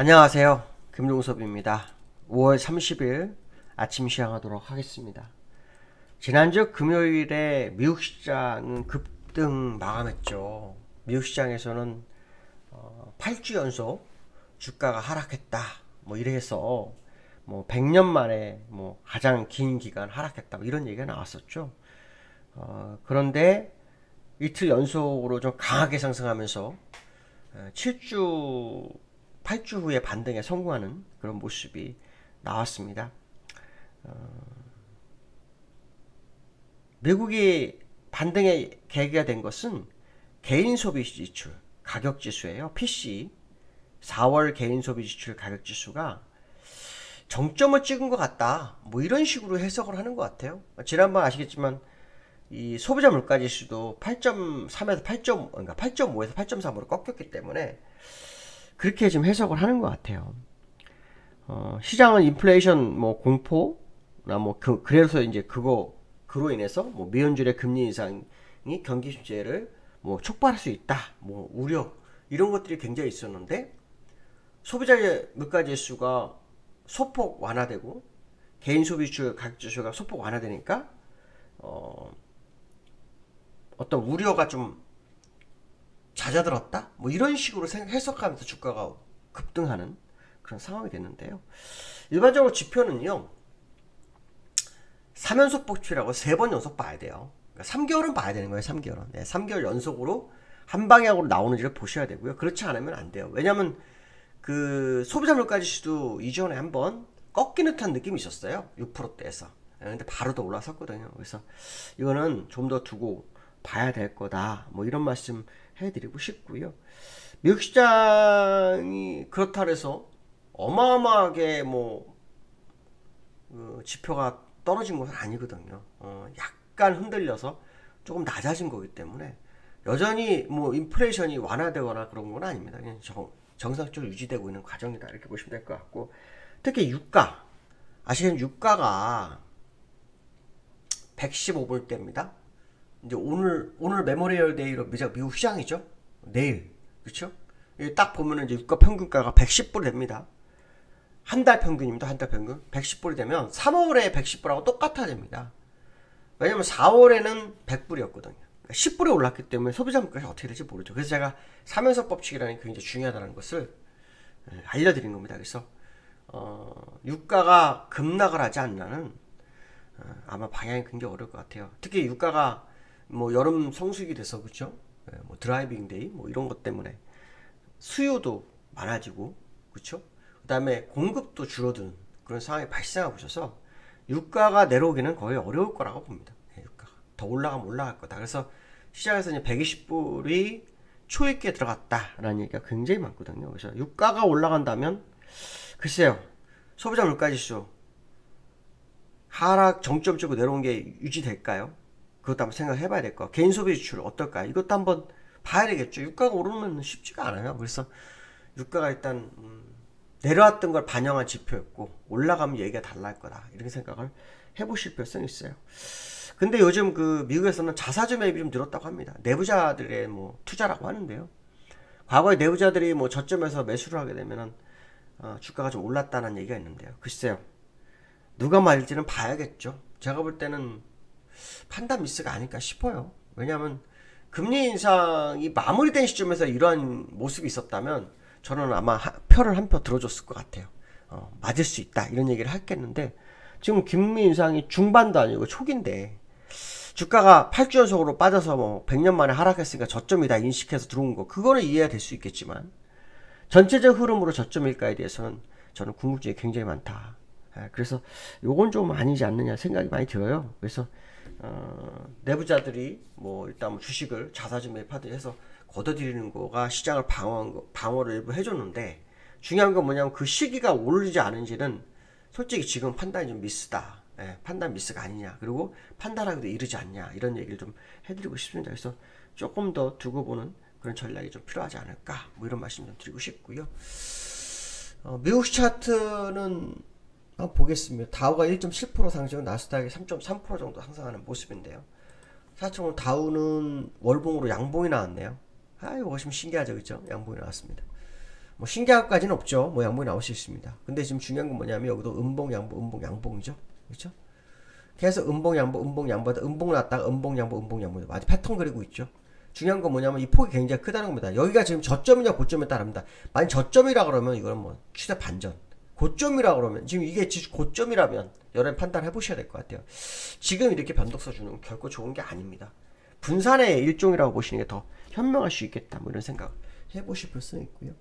안녕하세요. 김종섭입니다. 5월 30일 아침 시향하도록 하겠습니다. 지난주 금요일에 미국 시장은 급등 마감했죠. 미국 시장에서는 어, 8주 연속 주가가 하락했다. 뭐 이래서 뭐 100년 만에 뭐 가장 긴 기간 하락했다. 뭐 이런 얘기가 나왔었죠. 어, 그런데 이틀 연속으로 좀 강하게 상승하면서 7주 8주 후에 반등에 성공하는 그런 모습이 나왔습니다. 어, 미국이 반등의 계기가 된 것은 개인 소비 지출 가격 지수예요. PC 4월 개인 소비 지출 가격 지수가 정점을 찍은 것 같다. 뭐 이런 식으로 해석을 하는 것 같아요. 지난번 아시겠지만 이 소비자 물가 지수도 8.3에서 8.5, 그러니까 8.5에서 8.3으로 꺾였기 때문에 그렇게 지금 해석을 하는 것 같아요. 어, 시장은 인플레이션 뭐 공포나 뭐 그, 그래서 이제 그거 그로 인해서 뭐 미연줄의 금리 인상이 경기 침체를 뭐 촉발할 수 있다. 뭐 우려 이런 것들이 굉장히 있었는데 소비자 물가 지수가 소폭 완화되고 개인 소비주 가격 지수가 소폭 완화되니까 어, 어떤 우려가 좀 잦아들었다? 뭐 이런 식으로 해석하면서 주가가 급등하는 그런 상황이 됐는데요. 일반적으로 지표는요, 3연속 복취라고 세번 연속 봐야 돼요. 그러니까 3개월은 봐야 되는 거예요, 3개월은. 네, 3개월 연속으로 한 방향으로 나오는지를 보셔야 되고요. 그렇지 않으면 안 돼요. 왜냐면 그 소비자 물가 지수도 이전에 한번 꺾이는 듯한 느낌이 있었어요. 6%대에서. 예, 근데 바로 더 올라섰거든요. 그래서 이거는 좀 더 두고 봐야 될 거다. 뭐 이런 말씀 해드리고 싶고요. 미국 시장이 그렇다 해서 어마어마하게 뭐 그 지표가 떨어진 것은 아니거든요. 어, 약간 흔들려서 조금 낮아진 거기 때문에 여전히 뭐 인플레이션이 완화되거나 그런 건 아닙니다. 그냥 정, 정상적으로 유지되고 있는 과정이다 이렇게 보시면 될 것 같고 특히 유가 아시는 유가가 115불대입니다. 이제 오늘 오늘 메모리얼 데이로 미국 시장이죠. 내일 그렇죠? 딱 보면은 이제 유가 평균가가 110불 됩니다. 한 달 평균입니다. 한 달 평균 110불이 되면 3월에 110불하고 똑같아 됩니다. 왜냐면 4월에는 100불이었거든요. 10불이 그러니까 올랐기 때문에 소비자 물가가 어떻게 될지 모르죠. 그래서 제가 3연속 법칙이라는 게 굉장히 중요하다는 것을 예, 알려드린 겁니다. 그래서 어, 유가가 급락을 하지 않나는 어, 아마 방향이 굉장히 어려울 것 같아요. 특히 유가가 뭐 여름 성수기 돼서 그렇죠? 뭐 드라이빙 데이 뭐 이런 것 때문에 수요도 많아지고 그렇죠? 그다음에 공급도 줄어드는 그런 상황이 발생하고 있어서 유가가 내려오기는 거의 어려울 거라고 봅니다. 네, 유가가 더 올라가면 올라갈 거다. 그래서 시장에서 이제 120불이 초입기에 들어갔다라는 얘기가 굉장히 많거든요. 그래서 유가가 올라간다면 글쎄요 소비자 물가지수 하락 정점 찍고 내려온 게 유지될까요? 그것도 한번 생각해 봐야 될 거. 개인 소비 지출 어떨까? 이것도 한번 봐야 되겠죠. 유가가 오르면 쉽지가 않아요. 그래서 유가가 일단 음, 내려왔던 걸 반영한 지표였고 올라가면 얘기가 달라질 거다. 이렇게 생각을 해 보실 필요성이 있어요. 근데 요즘 그 미국에서는 자사주 매입이 좀 늘었다고 합니다. 내부자들의 뭐 투자라고 하는데요. 과거에 내부자들이 뭐 저점에서 매수를 하게 되면은 어, 주가가 좀 올랐다는 얘기가 있는데요. 글쎄요. 누가 말일지는 봐야겠죠. 제가 볼 때는 판단 미스가 아닐까 싶어요. 왜냐하면 금리 인상이 마무리된 시점에서 이러한 모습이 있었다면 저는 아마 하, 표를 한 표 들어줬을 것 같아요. 어, 맞을 수 있다 이런 얘기를 했겠는데 지금 금리 인상이 중반도 아니고 초기인데 주가가 8주 연속으로 빠져서 뭐 100년 만에 하락했으니까 저점이다 인식해서 들어온 거 그거는 이해가 될 수 있겠지만 전체적 흐름으로 저점일까에 대해서는 저는 궁금증이 굉장히 많다. 예, 그래서 요건 좀 아니지 않느냐 생각이 많이 들어요. 그래서 어, 내부자들이 뭐 일단 뭐 주식을 자사주 매입하듯 해서 걷어들이는 거가 시장을 방어한 거, 방어를 일부 해줬는데 중요한 건 뭐냐면 그 시기가 오르지 않은지는 솔직히 지금 판단이 좀 미스다. 예, 판단 미스가 아니냐. 그리고 판단하기도 이르지 않냐. 이런 얘기를 좀 해드리고 싶습니다. 그래서 조금 더 두고 보는 그런 전략이 좀 필요하지 않을까. 뭐 이런 말씀 좀 드리고 싶고요. 어, 미국 차트는 한번 보겠습니다. 다우가 1.7% 상승, 나스닥이 3.3% 정도 상승하는 모습인데요. 오늘 다우는 월봉으로 양봉이 나왔네요. 아, 이거 훨씬 신기하죠, 그죠? 양봉이 나왔습니다. 뭐 신기할 것까지는 없죠. 뭐 양봉이 나올 수 있습니다. 근데 지금 중요한 건 뭐냐면 여기도 음봉 양봉 음봉 양봉이죠. 그렇죠? 계속 음봉 양봉 음봉 양봉하다 음봉 났다가 음봉 양봉 음봉 양봉 아주 패턴 그리고 있죠. 중요한 건 뭐냐면 이 폭이 굉장히 크다는 겁니다. 여기가 지금 저점이냐 고점에 따릅니다. 만약 저점이라 그러면 이거는 뭐 추세 반전. 고점이라 그러면 지금 이게 지- 고점이라면 여러분 판단해 보셔야 될 것 같아요. 지금 이렇게 변동서 주는 건 결코 좋은 게 아닙니다. 분산의 일종이라고 보시는 게 더 현명할 수 있겠다. 뭐 이런 생각 해보실 필요는 있고요.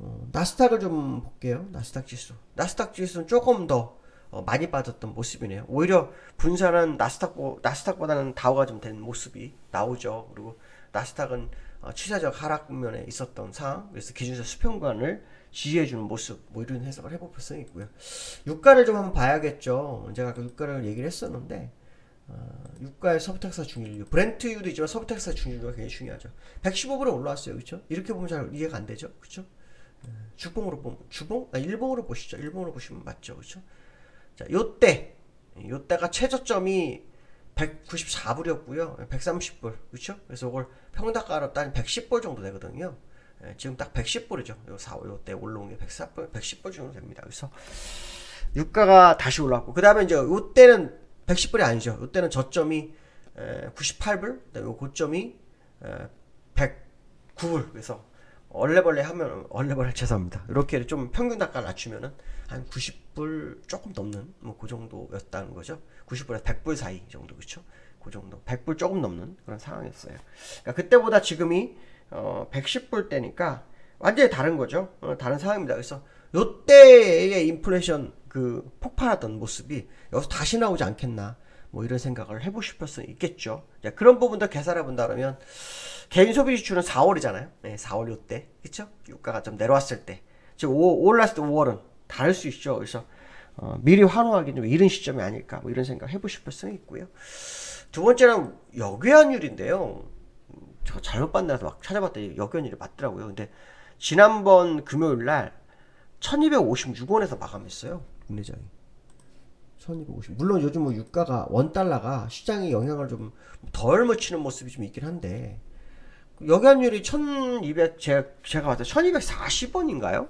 어, 나스닥을 좀 볼게요. 나스닥 지수. 나스닥 지수는 조금 더 어, 많이 빠졌던 모습이네요. 오히려 분산은 나스닥 나스닥보다는 다우가 좀 된 모습이 나오죠. 그리고 나스닥은 어, 추세적 하락 국면에 있었던 상황. 그래서 기준세 수평관을 지지해주는 모습. 뭐 이런 해석을 해볼 필요성이 있고요. 유가를 좀 한번 봐야겠죠. 제가 아까 유가를 얘기를 했었는데 어, 유가의 서브텍사 중일류, 브렌트유도 있지만 서브텍사 중일류가 굉장히 중요하죠. 115불에 올라왔어요, 그렇죠? 이렇게 보면 잘 이해가 안 되죠, 그렇죠? 주봉으로 보면 주봉? 아, 일봉으로 보시죠. 일봉으로 보시면 맞죠, 그렇죠? 자, 요때 요때가 최저점이 194불이었고요, 130불, 그렇죠? 그래서 이걸 평닭가로 따지면 110불 정도 되거든요. 예, 지금 딱 110불이죠. 요 4, 요때 올라온 게 104불, 110불 정도 됩니다. 그래서 유가가 다시 올라왔고 그 다음에 이제 요때는 110불이 아니죠. 요때는 저점이 에, 98불, 그다음에 요 고점이 에, 109불. 그래서 얼레벌레 하면 얼레벌레 죄송합니다. 이렇게 좀 평균 단가를 낮추면은 한 90불 조금 넘는 뭐 그 정도였다는 거죠. 90불에서 100불 사이 정도 그렇죠? 그 정도 100불 조금 넘는 그런 상황이었어요. 그러니까 그때보다 지금이 어 110불 때니까 완전히 다른 거죠. 어, 다른 상황입니다. 그래서 요때의 인플레이션 그 폭발하던 모습이 여기서 다시 나오지 않겠나 뭐 이런 생각을 해보실 필요성이 있겠죠. 자, 그런 부분도 계산해 본다 그러면 개인 소비 지출은 4월이잖아요. 네, 4월 요때 그쵸? 유가가 좀 내려왔을 때 지금 5, 올랐을 때 5월은 다를 수 있죠. 그래서 어, 미리 환호하기 좀 이른 시점이 아닐까 뭐 이런 생각 해보실 필요성이 있고요. 두 번째는 역외환율인데요. 제가 잘못 봤나서 막 찾아봤더니 역외환율이 맞더라고요. 근데 지난번 금요일 날 1256원에서 마감했어요. 국내장이. 1250. 물론 요즘 뭐 유가가 원 달러가 시장에 영향을 좀 덜 미치는 모습이 좀 있긴 한데 역외환율이 1200 제가 제가 봤을 때 1240원인가요?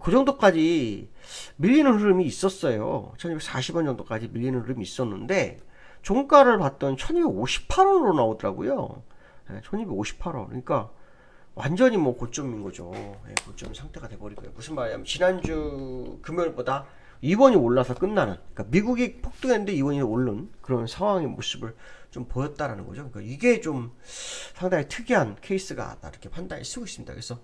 그 정도까지 밀리는 흐름이 있었어요. 1240원 정도까지 밀리는 흐름이 있었는데 종가를 봤던 1258원으로 나오더라고요. 네, 1258원. 그러니까 완전히 뭐 고점인 거죠. 예, 고점 상태가 돼버리고요. 무슨 말이냐면 지난주 금요일보다 이원이 올라서 끝나는. 그러니까 미국이 폭등했는데 이원이 오른 그런 상황의 모습을 좀 보였다라는 거죠. 그러니까 이게 좀 상당히 특이한 케이스가 나 이렇게 판단이 쓰고 있습니다. 그래서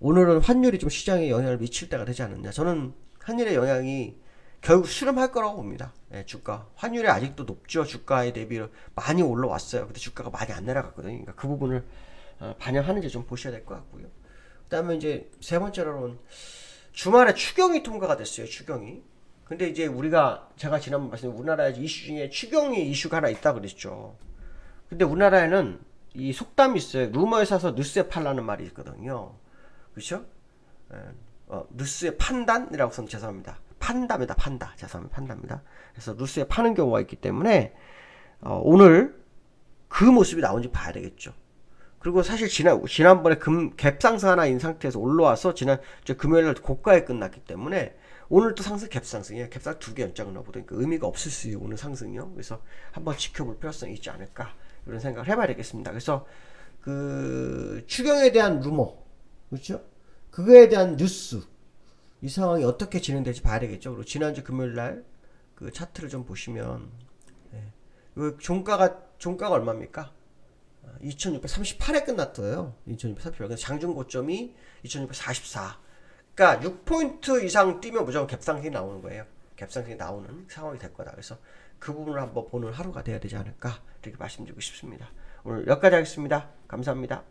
오늘은 환율이 좀 시장에 영향을 미칠 때가 되지 않느냐. 저는 환율의 영향이 결국 수렴할 거라고 봅니다. 예, 주가 환율이 아직도 높죠. 주가에 대비 많이 올라왔어요. 근데 주가가 많이 안 내려갔거든요. 그러니까 그 부분을 어, 반영하는지 좀 보셔야 될 것 같고요. 그 다음에 이제 세 번째로는 주말에 추경이 통과가 됐어요. 추경이. 근데 이제 우리가 제가 지난번 말씀 우리나라에 이슈 중에 추경이 이슈가 하나 있다 그랬죠. 근데 우리나라에는 이 속담이 있어요. 루머에 사서 뉴스에 팔라는 말이 있거든요. 그렇죠? 예, 어, 뉴스의 판단이라고 써면 죄송합니다. 판다입니다. 판다. 죄송합니다. 판다입니다. 그래서 뉴스에 파는 경우가 있기 때문에 어, 오늘 그 모습이 나온지 봐야 되겠죠. 그리고 사실 지난 지난번에 금 갭상승 하나 인 상태에서 올라와서 지난 저 금요일 날 고가에 끝났기 때문에 오늘 또 상승 갭상승이에요. 갭상 두 개 연장을 넣어보니까 의미가 없을 수 있어요. 오늘 상승이요. 그래서 한번 지켜볼 필요성이 있지 않을까 이런 생각을 해봐야 되겠습니다. 그래서 그 추경에 대한 루머 그렇죠? 그거에 대한 뉴스 이 상황이 어떻게 진행될지 봐야 되겠죠. 그리고 지난주 금요일 날 그 차트를 좀 보시면 예. 그 종가가 종가가 얼마입니까? 2638에 끝났어요. 2638. 그래서 장중 고점이 2644. 그러니까 6포인트 이상 뛰면 무조건 갭상승이 나오는 거예요. 갭상승이 나오는 상황이 될 거다. 그래서 그 부분을 한번 보는 하루가 돼야 되지 않을까 이렇게 말씀드리고 싶습니다. 오늘 여기까지 하겠습니다. 감사합니다.